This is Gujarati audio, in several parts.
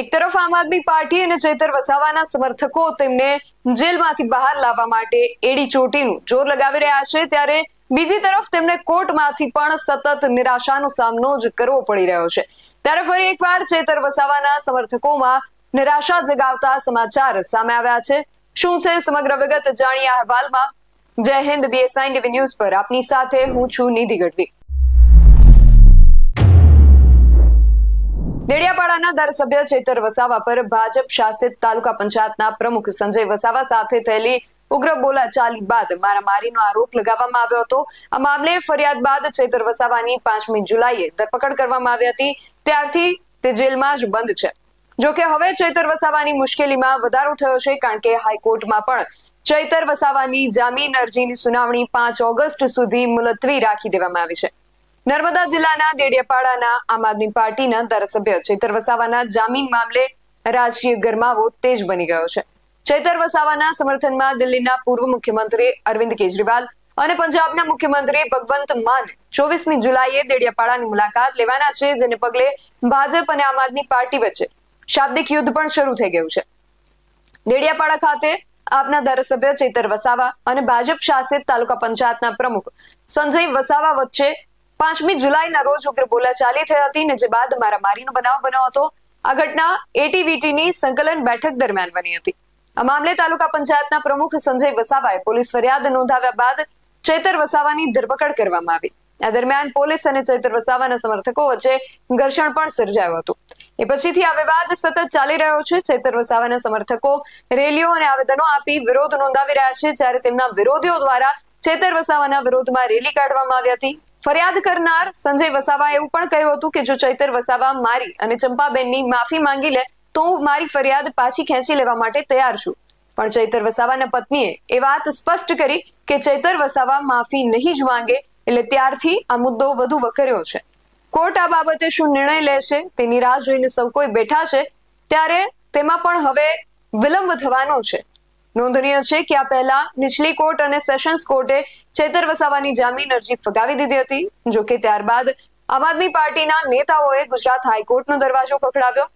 એક તરફ આમ આદમી પાર્ટી અને ચેતર વસાવાના સમર્થકો તેમને જેલમાંથી બહાર લાવવા માટે એડી ચોટીનું જોર લગાવી રહ્યા છે, ત્યારે બીજી તરફ તેમને કોર્ટમાંથી પણ સતત નિરાશાનો સામનો જ કરવો પડી રહ્યો છે. ત્યારે ફરી એકવાર ચેતર વસાવાના સમર્થકોમાં નિરાશા જગાવતા સમાચાર સામે આવ્યા છે. શું છે સમગ્ર વિગત? જાણીએ અહેવાલમાં. જય હિન્દ બીએસઆઈ ટીવી ન્યૂઝ પર. આપની સાથે હું છું નિધિ ગઢવી. દેડિયાપાડાના ધારાસભ્ય ચેતર વસાવા પર ભાજપ શાસિત તાલુકા પંચાયતના પ્રમુખ સંજય વસાવા સાથે થયેલી ઉગ્ર બોલાચાલી બાદ મારામારીનો આરોપ લગાવવામાં આવ્યો હતો. આ મામલે ફરિયાદ બાદ ચેતર વસાવાની પાંચમી જુલાઈએ ધરપકડ કરવામાં આવી હતી. ત્યારથી તે જેલમાં જ બંધ છે. જોકે હવે ચૈતર વસાવાની મુશ્કેલીમાં વધારો થયો છે કારણ કે હાઈકોર્ટમાં પણ ચૈતર વસાવાની જામીન અરજીની સુનાવણી પાંચ ઓગસ્ટ સુધી મુલતવી રાખી દેવામાં આવી છે. નર્મદા જિલ્લાના દેડિયાપાડાના આમ આદમી પાર્ટીના ધારાસભ્ય ચૈતર વસાવાના જામીન મામલે રાજકીય ગરમાવો તેજ બની ગયો છે. ચૈતર વસાવાના સમર્થનમાં દિલ્હીના પૂર્વ મુખ્યમંત્રી અરવિંદ કેજરીવાલ અને પંજાબના મુખ્યમંત્રી ભગવંત માન ચોવીસમી જુલાઈએ દેડિયાપાડાની મુલાકાત લેવાના છે, જેને પગલે ભાજપ અને આમ આદમી પાર્ટી વચ્ચે શાબ્દિક યુદ્ધ પણ શરૂ થઈ ગયું છે. દેડિયાપાડા ખાતે આપના ધારાસભ્ય ચૈતર વસાવા અને ભાજપ શાસિત તાલુકા પંચાયતના પ્રમુખ સંજય વસાવા વચ્ચે પાંચમી જુલાઈના રોજ ઉગ્ર બોલાચાલી થઈ હતી ને જે બાદ મારામારીનો બનાવ બન્યો હતો. આ ઘટના એટીવીટીની સંકલન બેઠક દરમિયાન બની હતી. આ મામલે તાલુકા પંચાયતના પ્રમુખ સંજય વસાવાએ પોલીસ ફરિયાદ નોંધાવ્યા બાદ ચૈતર વસાવાની ધરપકડ કરવામાં આવી. આ દરમિયાન પોલીસ અને ચૈતર વસાવાના સમર્થકો વચ્ચે ઘર્ષણ પણ સર્જાયું હતું. એ પછીથી આ વિવાદ સતત ચાલી રહ્યો છે. ચૈતર વસાવાના સમર્થકો રેલીઓ અને આવેદનો આપી વિરોધ નોંધાવી રહ્યા છે. જ્યારે તેમના વિરોધીઓ દ્વારા ચેતર વસાવાના વિરોધમાં રેલી કાઢવામાં આવી હતી. ફરિયાદ કરનાર સંજય વસાવાએ એવું પણ કહ્યું હતું કે જો ચૈતર વસાવા મારી અને ચંપાબેનની માફી માંગી લે, તો હું મારી ફરિયાદ પાછી ખેંચી લેવા માટે તૈયાર છું. પણ ચૈતર વસાવાના પત્નીએ એ વાત સ્પષ્ટ કરી કે ચૈતર વસાવા માફી નહીં જ માંગે, એટલે ત્યારથી આ મુદ્દો વધુ વકર્યો છે. કોર્ટ આ બાબતે શું નિર્ણય લેશે, તેની રાહ જોઈને સૌ કોઈ બેઠા છે, ત્યારે તેમાં પણ હવે વિલંબ થવાનો છે. નોંધનીય છે કે આ પહેલા નીચલી કોર્ટ અને સેશન્સ કોર્ટે છેતર વસાવાની જામીન અરજી ફગાવી દીધી હતી જોકે ત્યારબાદ આમ આદમી પાર્ટીના નેતાઓએ ગુજરાત હાઈકોર્ટનો દરવાજો ખખડાવ્યો.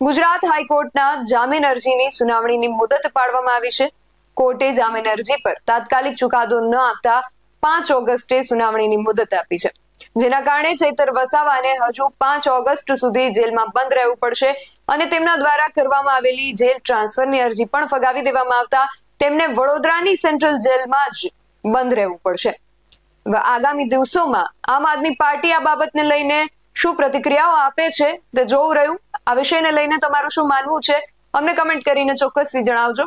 ગુજરાત હાઈકોર્ટના જામીન અરજીની સુનાવણીની મુદત પાડવામાં આવી છે. કોર્ટે જામીન અરજી પર તાત્કાલિક ચુકાદો ન આપતા પાંચ ઓગસ્ટે સુનાવણીની મુદત આપી છે. જેના કારણે ચૈતર વસાવાને હજુ પાંચ ઓગસ્ટ સુધી જેલમાં બંધ રહેવું પડશે અને તેમના દ્વારા કરવામાં આવેલી જેલ ટ્રાન્સફરની અરજી પણ ફગાવી દેવામાં આવતા તેમને વડોદરાની સેન્ટ્રલ જેલમાં જ બંધ રહેવું પડશે. આગામી દિવસોમાં આમ આદમી પાર્ટી આ બાબતને લઈને શું પ્રતિક્રિયાઓ આપે છે તે જોવું રહ્યું. આ વિષયને લઈને તમારું શું માનવું છે? અમને કમેન્ટ કરીને ચોક્કસથી જણાવજો.